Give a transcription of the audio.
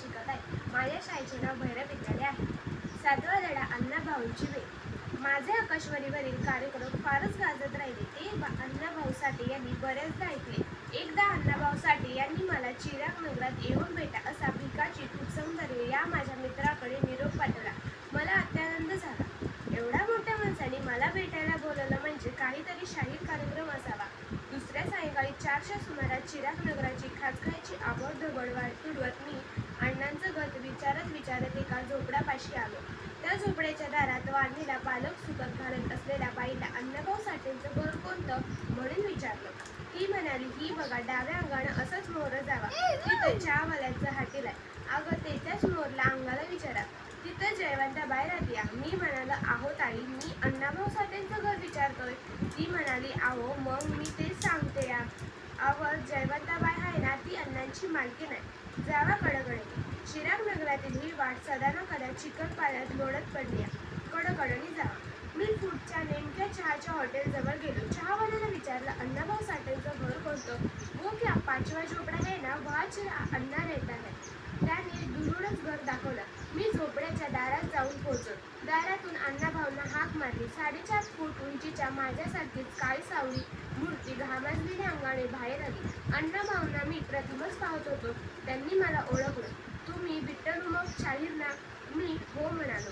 शिकत आहे. माझ्या शाळेचे नाव भैरव विद्यालय आहे. सातवा धडा अण्णाभाऊंची वेळ. माझे आकाशवाणीवरील कार्यक्रम फारच गाजत राहिले. ते अण्णाभाऊ साठे यांनी बऱ्याचदा ऐकले. एकदा अण्णाभाऊ साठे यांनी मला चिराग नगरात येऊन भेटा असा भिकाची खूप सौंदर्य या माझ्या मित्राकडे निरोप पाठवला. मला अत्यानंद झाला. एवढ्या मोठ्या माणसाने मला भेटायला बोलवलं म्हणजे काहीतरी शाहीर कार्यक्रम सकाळी चारच्या सुमारास चिराग नगराची खाचखायची आवड धबडवाट तुडवत मी अण्णांचं गत विचारत विचारत एका झोपड्यापाशी आलो. त्या झोपड्याच्या दारात वाढलेला पालक सुकत घालत असलेल्या बाईला अण्णाभाऊ साठेंचं घर कोणतं म्हणून विचारलं. ही म्हणाली ही बघा डाव्या अंगानं असंच मोर जावा. तिथं चहावाल्याचं हाटील आहे. अगं त्याच्याच मोरला अंगाला विचारा. तिथं जयवंता बाहेर आली मी म्हणाला आहो ताई मी अण्णाभाऊ ती म्हणाली आहो मग मी तेच सांगते या. अहो जयवंताबाई आहे ना ती अण्णांची मालकी नाही. जावा कडकडे. चिराग नगरातील ही वाट सदा न कदा चिकन पाण्यात लोळत पडली कडकडणी जावा मी पुढच्या नेमक्या चहाच्या हॉटेलजवळ गेलो. चहावाल्याला विचारलं अण्णाभाऊ साठेंचं घर कोणतं? हो वो क्या पाचवा झोपडा आहे ना वहाच अण्णा रहता है त्याने दुरूनच घर दाखवलं मी झोपड्याच्या दारात जाऊन पोहोचलो दारातून अण्णाभाऊंना हाक मारली. साडेचार फूट उंचीच्या माझ्यासारखीच काळी सावळी मूर्ती घामाजलेल्या अंगाने बाहेर आली. अण्णाभाऊंना मी प्रथमच पाहत होतो. त्यांनी मला ओळखलं. तुम्ही विठ्ठल उमप शाहीर ना मी हो म्हणालो.